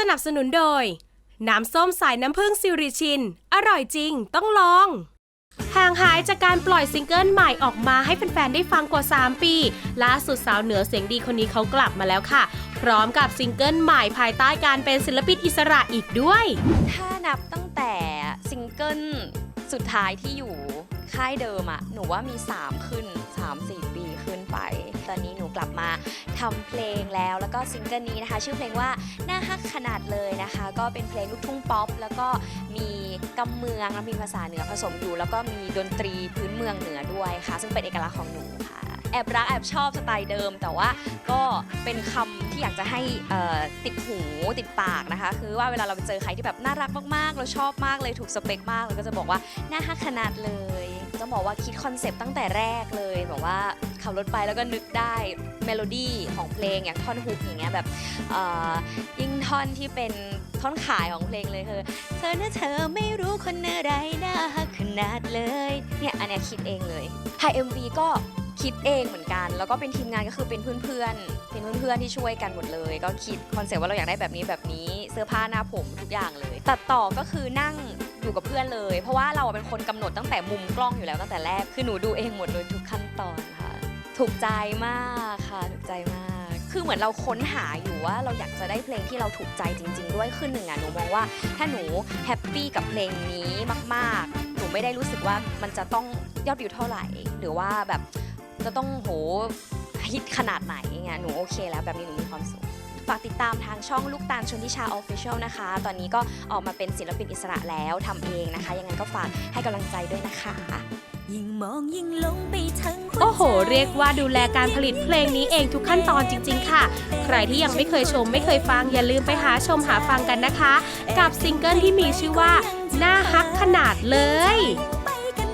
สนับสนุนโดย น้ำส้มสายน้ำผึ้งซิริชิน อร่อยจริงต้องลอง ห่างหายจากการปล่อยซิงเกิลใหม่ออกมาให้แฟนๆได้ฟังกว่า 3 ปี ล่าสุดสาวเหนือเสียงดีคนนี้เขากลับมาแล้วค่ะ พร้อมกับซิงเกิลใหม่ภายใต้การเป็นศิลปินอิสระอีกด้วย ถ้านับตั้งแต่ซิงเกิลสุดท้ายที่อยู่ค่ายเดิมอะหนูว่ามี 3 ขึ้น 3-4 ปีขึ้นไป ตอนนี้หนูกลับมา ทำเพลงแล้วแล้วก็ซิงเกิลนี้นะคะ ชื่อเพลงว่าหน้าฮักขนาดเลยนะคะ ก็เป็นเพลงลูกทุ่งป๊อป แล้วก็มีกำเมืองและมีภาษาเหนือผสมอยู่ แล้วก็มีดนตรีพื้นเมืองเหนือด้วยค่ะ ซึ่งเป็นเอกลักษณ์ของหนูค่ะ แอบรักแอบชอบสไตล์เดิม แต่ว่าก็เป็นคำที่อยากจะให้ติดหูติดปากนะคะ คือว่าเวลาเราไปเจอใครที่แบบน่ารักมากๆ เราชอบมากเลยถูกสเปคมากเราก็จะบอกว่าน่าฮักขนาดเลยต้องบอกว่าคิดคอนเซปต์ตั้งแต่แรกเลยบอกว่าขับรถไปแล้วก็นึกได้เมโลดี้ของเพลงอย่างท่อนฮุกอย่างเงี้ยแบบยิ่งท่อนที่เป็นท่อนขายของเพลงเลยคือเธอเนะเธอไม่รู้คนอะไรน่าฮักขนาดเลยเนี่ยอันเนี้ยคิดเองเลยถ่าย MV ก็ คิดเองเหมือนกัน แล้วก็เป็นทีมงานก็คือเป็นเพื่อนๆเป็นเพื่อนๆที่ช่วยกันหมดเลย ก็คิดคอนเซ็ปต์ว่าเราอยากได้แบบนี้แบบนี้เสื้อผ้าหน้าผมทุกอย่างเลย ตัดต่อก็คือนั่งอยู่กับเพื่อนเลย เพราะว่าเราเป็นคนกำหนดตั้งแต่มุมกล้องอยู่แล้วตั้งแต่แรกคือหนูดูเองหมดเลยทุกขั้นตอนค่ะ ถูกใจมากค่ะถูกใจมากคือเหมือนเราค้นหาอยู่ว่าเราอยากจะได้เพลงที่เราถูกใจจริง ๆ ด้วยขึ้นหนึ่งอะหนูมองว่าถ้าหนูแฮปปี้กับเพลงนี้มาก ๆ หนูไม่ได้รู้สึกว่ามันจะต้องยอดวิวเท่าไหร่ หรือว่าแบบ จะต้องโหฮิตขนาดไหนเงี้ยหนูโอเคแล้วแบบนี้หนูมีความสุขฝากติดตามทางช่องลูกตาลชนทิชาออฟฟิเชียลนะคะ ตอนนี้ก็ออกมาเป็นศิลปินอิสระแล้วทำเองนะคะ ยังไงก็ฝากให้กำลังใจด้วยนะคะ ยิ่งมองยิ่งหลงไปทั้งหัวใจ โอ้โห เรียกว่าดูแลการผลิตเพลงนี้เองทุกขั้นตอนจริง ๆ ค่ะ ใครที่ยังไม่เคยชมไม่เคยฟังอย่าลืมไปหาชมหาฟังกันนะคะ กับซิงเกิลที่มีชื่อว่า หน้าฮักขนาดเลย